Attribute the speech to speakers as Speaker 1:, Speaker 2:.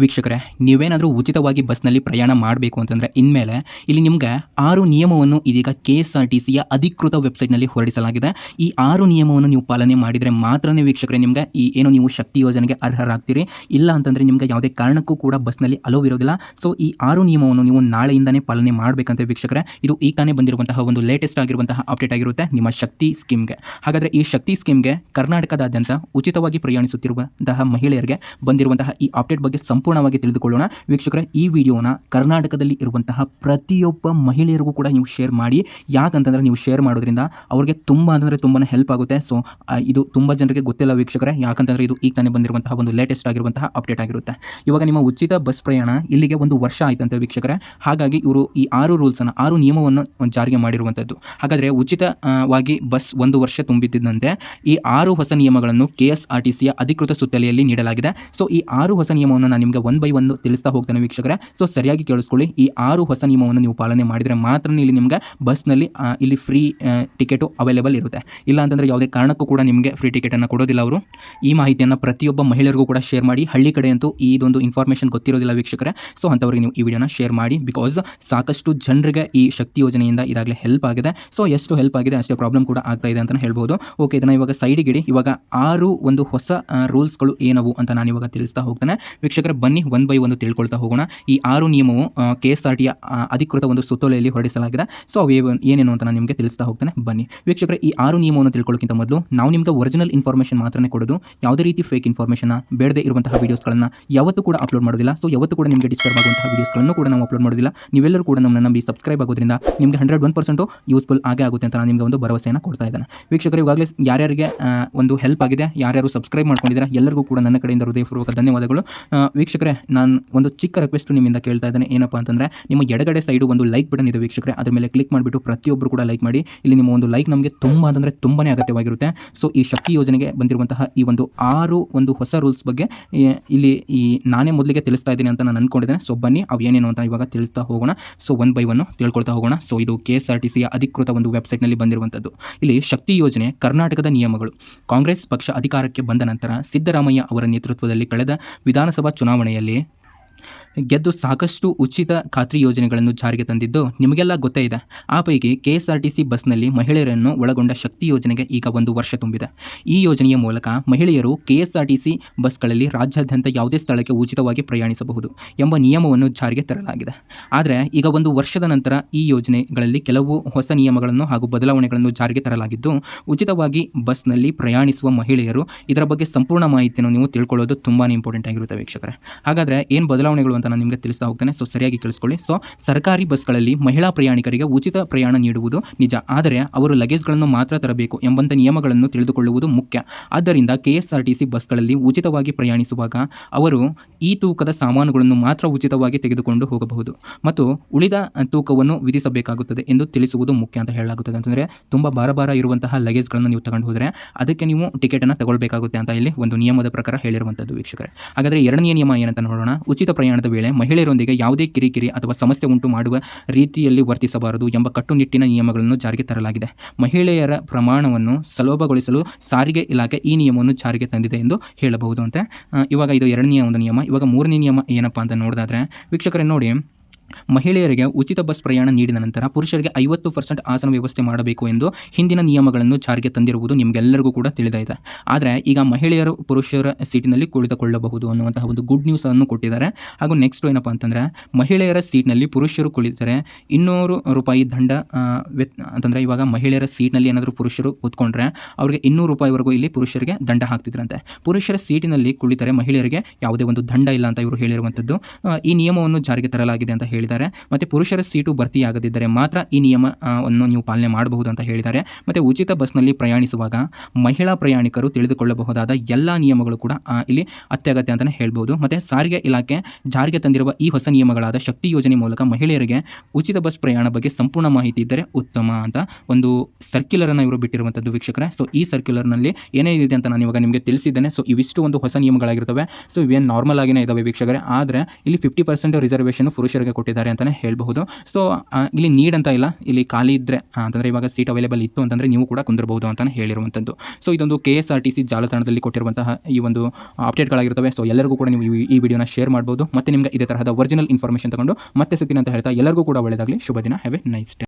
Speaker 1: ವೀಕ್ಷಕರೇ, ನೀವೇನಾದರೂ ಉಚಿತವಾಗಿ ಬಸ್ನಲ್ಲಿ ಪ್ರಯಾಣ ಮಾಡಬೇಕು ಅಂತಂದರೆ ಇನ್ಮೇಲೆ ಇಲ್ಲಿ ನಿಮಗೆ ಆರು ನಿಯಮವನ್ನು ಇದೀಗ ಕೆ ಎಸ್ ಆರ್ ಟಿ ಸಿಯ ಅಧಿಕೃತ ವೆಬ್ಸೈಟ್ನಲ್ಲಿ ಹೊರಡಿಸಲಾಗಿದೆ. ಈ ಆರು ನಿಯಮವನ್ನು ನೀವು ಪಾಲನೆ ಮಾಡಿದರೆ ಮಾತ್ರನೇ ವೀಕ್ಷಕರೇ ನಿಮಗೆ ಈ ಏನು ನೀವು ಶಕ್ತಿ ಯೋಜನೆಗೆ ಅರ್ಹರಾಗ್ತೀರಿ. ಇಲ್ಲ ಅಂತಂದರೆ ನಿಮಗೆ ಯಾವುದೇ ಕಾರಣಕ್ಕೂ ಕೂಡ ಬಸ್ನಲ್ಲಿ ಅಲೋವ್ ಇರೋದಿಲ್ಲ. ಸೊ, ಈ ಆರು ನಿಯಮವನ್ನು ನೀವು ನಾಳೆಯಿಂದನೇ ಪಾಲನೆ ಮಾಡಬೇಕಂತ ವೀಕ್ಷಕರೇ. ಇದು ಈಗ ತಾನೇ ಬಂದಿರುವಂತಹ ಒಂದು ಲೇಟೆಸ್ಟ್ ಆಗಿರುವಂತಹ ಅಪ್ಡೇಟ್ ಆಗಿರುತ್ತೆ ನಿಮ್ಮ ಶಕ್ತಿ ಸ್ಕೀಮ್ಗೆ. ಹಾಗಾದರೆ ಈ ಶಕ್ತಿ ಸ್ಕೀಮ್ಗೆ ಕರ್ನಾಟಕದಾದ್ಯಂತ ಉಚಿತವಾಗಿ ಪ್ರಯಾಣಿಸುತ್ತಿರುವಂತಹ ಮಹಿಳೆಯರಿಗೆ ಬಂದಿರುವಂತಹ ಈ ಅಪ್ಡೇಟ್ ಬಗ್ಗೆ ಸಂಪೂರ್ಣವಾಗಿ ತಿಳಿದುಕೊಳ್ಳೋಣ. ವೀಕ್ಷಕರೇ, ಈ ವಿಡಿಯೋನ ಕರ್ನಾಟಕದಲ್ಲಿ ಇರುವಂತಹ ಪ್ರತಿಯೊಬ್ಬ ಮಹಿಳೆಯರಿಗೂ ಕೂಡ ನೀವು ಶೇರ್ ಮಾಡಿ. ಯಾಕಂತಂದರೆ ನೀವು ಶೇರ್ ಮಾಡೋದ್ರಿಂದ ಅವ್ರಿಗೆ ತುಂಬ ಅಂದರೆ ತುಂಬಾ ಹೆಲ್ಪ್ ಆಗುತ್ತೆ. ಸೊ ಇದು ತುಂಬ ಜನರಿಗೆ ಗೊತ್ತಿಲ್ಲ ವೀಕ್ಷಕರೇ, ಯಾಕಂತಂದರೆ ಇದು ಈಗ ತಾನೇ ಬಂದಿರುವಂತಹ ಒಂದು ಲೇಟೆಸ್ಟ್ ಆಗಿರುವಂತಹ ಅಪ್ಡೇಟ್ ಆಗಿರುತ್ತೆ. ಇವಾಗ ನಿಮ್ಮ ಉಚಿತ ಬಸ್ ಪ್ರಯಾಣ ಇಲ್ಲಿಗೆ ಒಂದು ವರ್ಷ ಆಯ್ತಂತೆ ವೀಕ್ಷಕರೇ. ಹಾಗಾಗಿ ಇವರು ಈ ಆರು ರೂಲ್ಸನ್ನು ಆರು ನಿಯಮವನ್ನು ಜಾರಿಗೆ ಮಾಡಿರುವಂಥದ್ದು ಹಾಗಾದರೆ ಉಚಿತವಾಗಿ ಬಸ್ ಒಂದು ವರ್ಷ ತುಂಬಿದ್ದಂತೆ ಈ ಆರು ಹೊಸ ನಿಯಮಗಳನ್ನು ಕೆ ಆರ್ ಟಿ ಅಧಿಕೃತ ಸುತ್ತಲೆಯಲ್ಲಿ ನೀಡಲಾಗಿದೆ. ಸೊ ಈ ಆರು ಹೊಸ ನಿಯಮವನ್ನು ನಾನು ಒನ್ ಬೈ ಒನ್ ತಿಳಿಸ್ತಾ ಹೋಗ್ತಾನೆ ವೀಕ್ಷಕರೇ. ಸೊ ಸರಿಯಾಗಿ ಕೇಳಿಸ್ಕೊಳ್ಳಿ. ಈ ಆರು ಹೊಸ ನಿಯಮವನ್ನು ನೀವು ಪಾಲನೆ ಮಾಡಿದರೆ ಮಾತ್ರ ಇಲ್ಲಿ ನಿಮಗೆ ಬಸ್ನಲ್ಲಿ ಇಲ್ಲಿ ಫ್ರೀ ಟಿಕೆಟು ಅವೈಲೇಬಲ್ ಇರುತ್ತೆ. ಇಲ್ಲ ಅಂತಂದರೆ ಯಾವುದೇ ಕಾರಣಕ್ಕೂ ಕೂಡ ನಿಮಗೆ ಫ್ರೀ ಟಿಕೆಟನ್ನು ಕೊಡೋದಿಲ್ಲ ಅವರು. ಈ ಮಾಹಿತಿಯನ್ನು ಪ್ರತಿಯೊಬ್ಬ ಮಹಿಳೆಯರಿಗೂ ಕೂಡ ಶೇರ್ ಮಾಡಿ. ಹಳ್ಳಿ ಕಡೆಯಂತೂ ಇದೊಂದು ಇನ್ಫಾರ್ಮೇಷನ್ ಗೊತ್ತಿರೋದಿಲ್ಲ ವೀಕ್ಷಕರೇ. ಸೊ ಅಂಥವ್ರಿಗೆ ನೀವು ಈ ವಿಡಿಯೋನ ಶೇರ್ ಮಾಡಿ. ಬಿಕಾಸ್ ಸಾಕಷ್ಟು ಜನರಿಗೆ ಈ ಶಕ್ತಿ ಯೋಜನೆಯಿಂದ ಇದಾಗಲೇ ಹೆಲ್ಪ್ ಆಗಿದೆ. ಸೊ ಎಷ್ಟು ಹೆಲ್ಪ್ ಆಗಿದೆ ಅಷ್ಟೇ ಪ್ರಾಬ್ಲಮ್ ಕೂಡ ಆಗ್ತಾ ಇದೆ ಅಂತಲೇ ಹೇಳ್ಬೋದು. ಓಕೆ ಇದನ್ನು ಇವಾಗ ಸೈಡಿಗಿಡಿ ಇವಾಗ ಆರು ಒಂದು ಹೊಸ ರೂಲ್ಸ್ಗಳು ಏನವು ಅಂತ ನಾನು ಇವಾಗ ತಿಳಿಸ್ತಾ ಹೋಗ್ತಾನೆ. ವೀಕ್ಷಕರೇ ಬನ್ನಿ ಒನ್ ಬೈ ಒಂದು ತಿಳ್ಕೊಳ್ತಾ ಹೋಗೋಣ. ಈ ಆರು ನಿಯಮವು ಕೆ ಎಸ್ ಆರ್ ಟಿಯ ಅಧಿಕೃತ ಒಂದು ಸುತ್ತೋಲೆಯಲ್ಲಿ ಹೊರಡಿಸಲಾಗಿದೆ. ಸೊ ಅವು ಏನೇನು ಅಂತ ನಾನು ನಿಮಗೆ ತಿಳಿಸ್ತಾ ಹೋಗ್ತೇನೆ. ಬನ್ನಿ. ವೀಕ್ಷಕರ, ಈ ಆರು ನಿಯಮವನ್ನು ತಿಳ್ಕೊಳ್ಳೋಕ್ಕಿಂತ ಮೊದಲು ನಾವು ನಿಮಗೆ ಒರಿಜಿನಲ್ ಇನ್ಫಾರ್ಮೇಷನ್ ಮಾತ್ರನೇ ಕೊಡೋದು. ಯಾವುದೇ ರೀತಿ ಫೇಕ್ ಇನ್ಫಾರ್ಮೇಷನ್ ಬೇಡದೇ ಇರುವಂತಹ ವೀಡಿಯೋಸ್ಗಳನ್ನು ಯಾವತ್ತೂ ಕೂಡ ಅಪ್ಲೋಡ್ ಮಾಡೋದಿಲ್ಲ. ಸೊ ಯಾವತ್ತೂ ಕೂಡ ನಿಮಗೆ ಡಿಸ್ಟರ್ಬ್ ಆಗುವಂತಹ ವೀಡಿಯೋಸ್ಗಳನ್ನು ಕೂಡ ನಾವು ಅಪ್ಲೋಡ್ ಮಾಡೋದಿಲ್ಲ. ನೀವೆಲ್ಲರೂ ಕೂಡ ನಮ್ಮನ್ನು ನಂಬಿ ಸಬ್ಸ್ಕ್ರೈಬ್ ಆಗೋದ್ರಿಂದ ನಿಮಗೆ ಹಂಡ್ರೆಡ್ ಒನ್ ಪರ್ಸೆಂಟು ಯೂಸ್ಫುಲ್ ಆಗೇ ಆಗುತ್ತೆ ಅಂತ ನಾನು ನಿಮಗೆ ಒಂದು ಭರವಸೆಯನ್ನು ಕೊಡ್ತಾ ಇದ್ದಾನೆ. ವೀಕ್ಷಕರು, ಇವಾಗಲೇ ಯಾರ್ಯಾರಿಗೆ ಒಂದು ಹೆಲ್ಪ್ ಆಗಿದೆ, ಯಾರ್ಯಾರು ಸಬ್ಸ್ಕ್ರೈಬ್ ಮಾಡ್ಕೊಂಡಿದ್ದಾರೆ, ಎಲ್ಲರಿಗೂ ಕೂಡ ನನ್ನ ಕಡೆಯಿಂದ ಹೃದಯಪೂರ್ವಕ ಧನ್ಯವಾದಗಳು. ವೀಕ್ಷಕರೇ, ನಾನು ಒಂದು ಚಿಕ್ಕ ರಿಕ್ವೆಸ್ಟ್ ನಿಮ್ಮಿಂದ ಕೇಳ್ತಾ ಇದ್ದೇನೆ. ಏನಪ್ಪ ಅಂತಂದರೆ, ನಿಮ್ಮ ಎಡಗಡೆ ಸೈಡು ಒಂದು ಲೈಕ್ ಬಟನ್ ಇದೆ ವೀಕ್ಷಕರೇ. ಅದ್ರ ಮೇಲೆ ಕ್ಲಿಕ್ ಮಾಡಿಬಿಟ್ಟು ಪ್ರತಿಯೊಬ್ಬರು ಕೂಡ ಲೈಕ್ ಮಾಡಿ. ಇಲ್ಲಿ ನಿಮ್ಮ ಒಂದು ಲೈಕ್ ನಮಗೆ ತುಂಬ ಅಂದರೆ ತುಂಬಾ ಅಗತ್ಯವಾಗಿರುತ್ತೆ. ಸೊ ಈ ಶಕ್ತಿ ಯೋಜನೆಗೆ ಬಂದಿರುವಂತಹ ಈ ಒಂದು ಆರು ಒಂದು ಹೊಸ ರೂಲ್ಸ್ ಬಗ್ಗೆ ಇಲ್ಲಿ ಈ ನಾನೇ ಮೊದಲಿಗೆ ತಿಳಿಸ್ತಾ ಇದ್ದೀನಿ ಅಂತ ನಾನು ಅಂದ್ಕೊಂಡಿದ್ದೇನೆ ಸೊ ಬನ್ನಿ, ಅವು ಏನೇನು ಅಂತ ಇವಾಗ ತಿಳಿಸ್ತಾ ಹೋಗೋಣ. ಸೊ ಒನ್ ಬೈ ಒನ್ ತಿಳ್ಕೊಳ್ತಾ ಹೋಗೋಣ. ಸೊ ಇದು ಕೆ ಎಸ್ ಆರ್ ಟಿ ಸಿಯ ಅಧಿಕೃತ ಒಂದು ವೆಬ್ಸೈಟ್ನಲ್ಲಿ ಬಂದಿರುವಂಥದ್ದು. ಇಲ್ಲಿ ಶಕ್ತಿ ಯೋಜನೆ, ಕರ್ನಾಟಕದ ನಿಯಮಗಳು. ಕಾಂಗ್ರೆಸ್ ಪಕ್ಷ ಅಧಿಕಾರಕ್ಕೆ ಬಂದ ನಂತರ ಸಿದ್ದರಾಮಯ್ಯ ಅವರ ನೇತೃತ್ವದಲ್ಲಿ ಕಳೆದ ವಿಧಾನಸಭಾ ಚುನಾವಣೆಯಲ್ಲಿ ಗೆದ್ದು ಸಾಕಷ್ಟು ಉಚಿತ ಖಾತ್ರಿ ಯೋಜನೆಗಳನ್ನು ಜಾರಿಗೆ ತಂದಿದ್ದು ನಿಮಗೆಲ್ಲ ಗೊತ್ತೇ ಇದೆ. ಆ ಪೈಕಿ ಕೆ ಎಸ್ ಆರ್ ಬಸ್ನಲ್ಲಿ ಮಹಿಳೆಯರನ್ನು ಒಳಗೊಂಡ ಶಕ್ತಿ ಯೋಜನೆಗೆ ಈಗ ಒಂದು ವರ್ಷ ತುಂಬಿದೆ. ಈ ಯೋಜನೆಯ ಮೂಲಕ ಮಹಿಳೆಯರು K S R T C ಬಸ್ಗಳಲ್ಲಿ ರಾಜ್ಯಾದ್ಯಂತ ಯಾವುದೇ ಸ್ಥಳಕ್ಕೆ ಉಚಿತವಾಗಿ ಪ್ರಯಾಣಿಸಬಹುದು ಎಂಬ ನಿಯಮವನ್ನು ಜಾರಿಗೆ ತರಲಾಗಿದೆ. ಆದರೆ ಈಗ ಒಂದು ವರ್ಷದ ನಂತರ ಈ ಯೋಜನೆಗಳಲ್ಲಿ ಕೆಲವು ಹೊಸ ನಿಯಮಗಳನ್ನು ಹಾಗೂ ಬದಲಾವಣೆಗಳನ್ನು ಜಾರಿಗೆ ತರಲಾಗಿದ್ದು, ಉಚಿತವಾಗಿ ಬಸ್ನಲ್ಲಿ ಪ್ರಯಾಣಿಸುವ ಮಹಿಳೆಯರು ಇದರ ಬಗ್ಗೆ ಸಂಪೂರ್ಣ ಮಾಹಿತಿಯನ್ನು ನೀವು ತಿಳ್ಕೊಳ್ಳೋದು ತುಂಬಾ ಇಂಪಾರ್ಟೆಂಟ್ ಆಗಿರುತ್ತೆ ವೀಕ್ಷಕರೇ. ಹಾಗಾದರೆ ಏನು ಬದಲಾವಣೆಗಳು ಅಂತ ನಾನು ನಿಮಗೆ ತಿಳಿಸ್ತಾ ಹೋಗ್ತೇನೆ. ಸೊ ಸರಿಯಾಗಿ ಕೇಳಿಸ್ಕೊಳ್ಳಿ. ಸೊ ಸರ್ಕಾರಿ ಬಸ್ಗಳಲ್ಲಿ ಮಹಿಳಾ ಪ್ರಯಾಣಿಕರಿಗೆ ಉಚಿತ ಪ್ರಯಾಣ ನೀಡುವುದು ನಿಜ. ಆದರೆ ಅವರು ಲಗೇಜ್ಗಳನ್ನು ಮಾತ್ರ ತರಬೇಕು ಎಂಬಂಥ ನಿಯಮಗಳನ್ನು ತಿಳಿದುಕೊಳ್ಳುವುದು ಮುಖ್ಯ. ಆದ್ದರಿಂದ K S R T C ಬಸ್ಗಳಲ್ಲಿ ಉಚಿತವಾಗಿ ಪ್ರಯಾಣಿಸುವಾಗ ಅವರು ಈ ತೂಕದ ಸಾಮಾನುಗಳನ್ನು ಮಾತ್ರ ಉಚಿತವಾಗಿ ತೆಗೆದುಕೊಂಡು ಹೋಗಬಹುದು. ಮತ್ತು ಉಳಿದ ತೂಕವನ್ನು ವಿಧಿಸಬೇಕಾಗುತ್ತದೆ ಎಂದು ತಿಳಿಸುವುದು ಮುಖ್ಯ ಅಂತ ಹೇಳಲಾಗುತ್ತದೆ. ಅಂತಂದರೆ ತುಂಬ ಭಾರ ಭಾರ ಇರುವಂತಹ ಲಗೇಜ್ಗಳನ್ನು ನೀವು ತಗೊಂಡು ಹೋದರೆ ಅದಕ್ಕೆ ನೀವು ಟಿಕೆಟನ್ನು ತಗೊಳ್ಬೇಕಾಗುತ್ತೆ ಅಂತ ಇಲ್ಲಿ ಒಂದು ನಿಯಮದ ಪ್ರಕಾರ ಹೇಳಿರುವಂಥದ್ದು ವೀಕ್ಷಕರೇ. ಹಾಗಾದರೆ ಎರಡನೇ ನಿಯಮ ಏನಂತ ನೋಡೋಣ. ಉಚಿತ ಪ್ರಯಾಣದ ವೇಳೆ ಮಹಿಳೆಯರೊಂದಿಗೆ ಯಾವುದೇ ಕಿರಿಕಿರಿ ಅಥವಾ ಸಮಸ್ಯೆ ಉಂಟು ಮಾಡುವ ರೀತಿಯಲ್ಲಿ ವರ್ತಿಸಬಾರದು ಎಂಬ ಕಟ್ಟುನಿಟ್ಟಿನ ನಿಯಮಗಳನ್ನು ಜಾರಿಗೆ ತರಲಾಗಿದೆ. ಮಹಿಳೆಯರ ಪ್ರಮಾಣವನ್ನು ಸುಲಭಗೊಳಿಸಲು ಸಾರಿಗೆ ಇಲಾಖೆ ಈ ನಿಯಮವನ್ನು ಜಾರಿಗೆ ತಂದಿದೆ ಎಂದು ಹೇಳಬಹುದು ಅಂತೆ ಇವಾಗ ಇದು ಎರಡನೆಯ ಒಂದು ನಿಯಮ. ಇವಾಗ ಮೂರನೇ ನಿಯಮ ಏನಪ್ಪ ಅಂತ ನೋಡಿದಾದ್ರೆ, ವೀಕ್ಷಕರೇ ನೋಡಿ ಮಹಿಳೆಯರಿಗೆ ಉಚಿತ ಬಸ್ ಪ್ರಯಾಣ ನೀಡಿದ ನಂತರ ಪುರುಷರಿಗೆ ಐವತ್ತು ಪರ್ಸೆಂಟ್ ಆಸನ ವ್ಯವಸ್ಥೆ ಮಾಡಬೇಕು ಎಂದು ಹಿಂದಿನ ನಿಯಮಗಳನ್ನು ಜಾರಿಗೆ ತಂದಿರುವುದು ನಿಮಗೆಲ್ಲರಿಗೂ ಕೂಡ ತಿಳಿದೈತೆ ಆದರೆ ಈಗ ಮಹಿಳೆಯರು ಪುರುಷರ ಸೀಟಿನಲ್ಲಿ ಕುಳಿತುಕೊಳ್ಳಬಹುದು ಅನ್ನುವಂತಹ ಒಂದು ಗುಡ್ ನ್ಯೂಸ್ ಅನ್ನು ಕೊಟ್ಟಿದ್ದಾರೆ. ಹಾಗೂ ನೆಕ್ಸ್ಟ್ ಏನಪ್ಪ ಅಂತಂದರೆ ಮಹಿಳೆಯರ ಸೀಟ್ನಲ್ಲಿ ಪುರುಷರು ಕುಳಿತರೆ ಇನ್ನೂರು ರೂಪಾಯಿ ದಂಡ ಅಂತಂದರೆ ಇವಾಗ ಮಹಿಳೆಯರ ಸೀಟ್ನಲ್ಲಿ ಏನಾದರೂ ಪುರುಷರು ಕೂತ್ಕೊಂಡ್ರೆ ಅವರಿಗೆ ಇನ್ನೂರು ರೂಪಾಯಿವರೆಗೂ ಇಲ್ಲಿ ಪುರುಷರಿಗೆ ದಂಡ ಹಾಕ್ತಿದ್ರಂತೆ. ಪುರುಷರ ಸೀಟಿನಲ್ಲಿ ಕುಳಿತರೆ ಮಹಿಳೆಯರಿಗೆ ಯಾವುದೇ ಒಂದು ದಂಡ ಇಲ್ಲ ಅಂತ ಇವರು ಹೇಳಿರುವಂಥದ್ದು. ಈ ನಿಯಮವನ್ನು ಜಾರಿಗೆ ತರಲಾಗಿದೆ ಅಂತ ಹೇಳಿದ್ದಾರೆ. ಮತ್ತು ಪುರುಷರ ಸೀಟು ಭರ್ತಿಯಾಗದಿದ್ದರೆ ಮಾತ್ರ ಈ ನಿಯಮವನ್ನು ನೀವು ಪಾಲನೆ ಮಾಡಬಹುದು ಅಂತ ಹೇಳಿದ್ದಾರೆ. ಮತ್ತು ಉಚಿತ ಬಸ್ನಲ್ಲಿ ಪ್ರಯಾಣಿಸುವಾಗ ಮಹಿಳಾ ಪ್ರಯಾಣಿಕರು ತಿಳಿದುಕೊಳ್ಳಬಹುದಾದ ಎಲ್ಲ ನಿಯಮಗಳು ಕೂಡ ಇಲ್ಲಿ ಅತ್ಯಗತ್ಯ ಅಂತಲೇ ಹೇಳ್ಬೋದು. ಮತ್ತು ಸಾರಿಗೆ ಇಲಾಖೆ ಜಾರಿಗೆ ತಂದಿರುವ ಈ ಹೊಸ ನಿಯಮಗಳಾದ ಶಕ್ತಿ ಯೋಜನೆ ಮೂಲಕ ಮಹಿಳೆಯರಿಗೆ ಉಚಿತ ಬಸ್ ಪ್ರಯಾಣ ಬಗ್ಗೆ ಸಂಪೂರ್ಣ ಮಾಹಿತಿ ಇದ್ದರೆ ಉತ್ತಮ ಅಂತ ಒಂದು ಸರ್ಕ್ಯುಲರನ್ನು ಇವರು ಬಿಟ್ಟಿರುವಂಥದ್ದು ವೀಕ್ಷಕರೇ. ಸೊ ಈ ಸರ್ಕ್ಯುಲರ್ನಲ್ಲಿ ಏನೇನಿದೆ ಅಂತ ನಾನು ಇವಾಗ ನಿಮಗೆ ತಿಳಿಸಿದ್ದೇನೆ. ಸೊ ಇವಿಷ್ಟು ಒಂದು ಹೊಸ ನಿಯಮಗಳಾಗಿರ್ತವೆ. ಸೊ ಇವೇನು ನಾರ್ಮಲ್ ಆಗಿನೇ ಇದ್ದಾವೆ ವೀಕ್ಷಕರೇ. ಆದರೆ, ಇಲ್ಲಿ ಫಿಫ್ಟಿ ಪರ್ಸೆಂಟ್ ರಿಸರ್ವೇಷನ್ ಪುರುಷರಿಗೆ ಕೊಟ್ಟಿದ್ದಾರೆ ಅಂತಲೇ ಹೇಳಬಹುದು. ಸೊ ಇಲ್ಲಿ ನೀಡ್ ಅಂತ ಇಲ್ಲ. ಇಲ್ಲಿ ಖಾಲಿ ಇದ್ದರೆ ಅಂತಂದರೆ ಇವಾಗ ಸೀಟ್ ಅವೈಲೇಬಲ್ ಇತ್ತು ಅಂತಂದರೆ ನೀವು ಕೂಡ ಕುಂದಿರಬಹುದು ಅಂತಲೇ ಹೇಳಿರುವಂಥದ್ದು ಸೊ ಇದೊಂದು K S R T C ಜಾಲತಾಣದಲ್ಲಿ ಕೊಟ್ಟಿರುವಂತಹ ಈ ಒಂದು ಅಪ್ಡೇಟ್ಗಳಾಗಿರ್ತವೆ ಸೊ ಎಲ್ಲರಿಗೂ ಕೂಡ ನೀವು ಈ- ವಿಡಿಯೋನ ಶೇರ್ ಮಾಡ್ಬೋದು. ಮತ್ತು ನಿಮಗೆ ಇದೇ ತರಹದ ಒರಿಜಿನಲ್ ಇನ್ಫಾರ್ಮೇಷನ್ ತಗೊಂಡು ಮತ್ತೆ ಸಿಗ್ತೀನಿ ಅಂತ ಹೇಳ್ತಾ ಎಲ್ಲರಿಗೂ ಕೂಡ ಒಳ್ಳೆಯದಾಗಲಿ ಶುಭ ದಿನ. Have A nice day